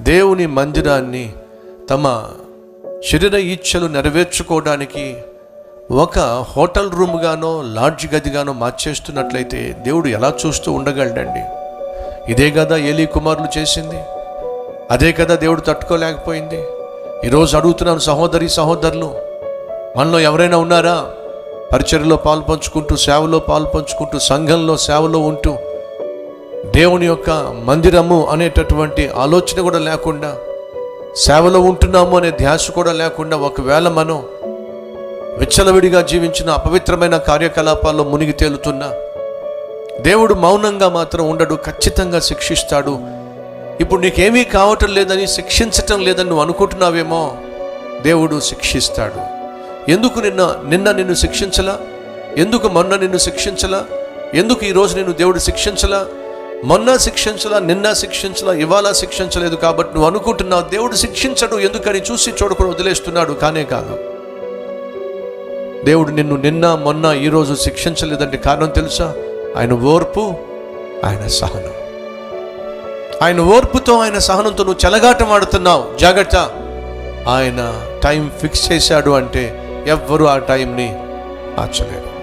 దేవుని మందిరాన్ని తమ శరీర ఇచ్ఛలు నెరవేర్చుకోవడానికి ఒక హోటల్ రూమ్గానో లాడ్జ్ గదిగానో మార్చేస్తున్నట్లయితే దేవుడు ఎలా చూస్తూ ఉండగలడండి? ఇదే కదా ఏలీ కుమారులు చేసింది. అదే కదా దేవుడు తట్టుకోలేకపోయింది. ఈరోజు అడుగుతున్నాను సహోదరి సహోదరులు మనలో ఎవరైనా ఉన్నారా? పరిచయలో పాలు పంచుకుంటూ సేవలో పాలు పంచుకుంటూ సంఘంలో సేవలో ఉంటూ దేవుని యొక్క మందిరము అనేటటువంటి ఆలోచన కూడా లేకుండా సేవలో ఉంటున్నాము అనే ధ్యాస కూడా లేకుండా ఒకవేళ మనం విచ్చలవిడిగా జీవించిన అపవిత్రమైన కార్యకలాపాల్లో మునిగి తేలుతున్నా దేవుడు మౌనంగా మాత్రం ఉండడు ఖచ్చితంగా శిక్షిస్తాడు. ఇప్పుడు నీకేమీ కావటం లేదని శిక్షించటం లేదని నువ్వు అనుకుంటున్నావేమో దేవుడు శిక్షిస్తాడు. ఎందుకు నిన్న నిన్న నిన్ను శిక్షించలా? ఎందుకు మొన్న నిన్ను శిక్షించలా? ఎందుకు ఈరోజు నిన్ను దేవుడు శిక్షించలా? మొన్న శిక్షించలా నిన్న శిక్షించలా ఇవాళ శిక్షించలేదు కాబట్టి నువ్వు అనుకుంటున్నావు దేవుడు శిక్షించడు ఎందుకని చూసి చూడకుండా వదిలేస్తున్నాడు కానే కాదు. దేవుడు నిన్ను నిన్న మొన్న ఈరోజు శిక్షించలేదంటే కారణం తెలుసా? ఆయన ఓర్పు ఆయన సహనం. ఆయన ఓర్పుతో ఆయన సహనంతో నువ్వు చెలగాటం ఆడుతున్నావు జాగ్రత్త. ఆయన టైం ఫిక్స్ చేశాడు అంటే ఎవ్వరూ ఆ టైంని మార్చలేరు.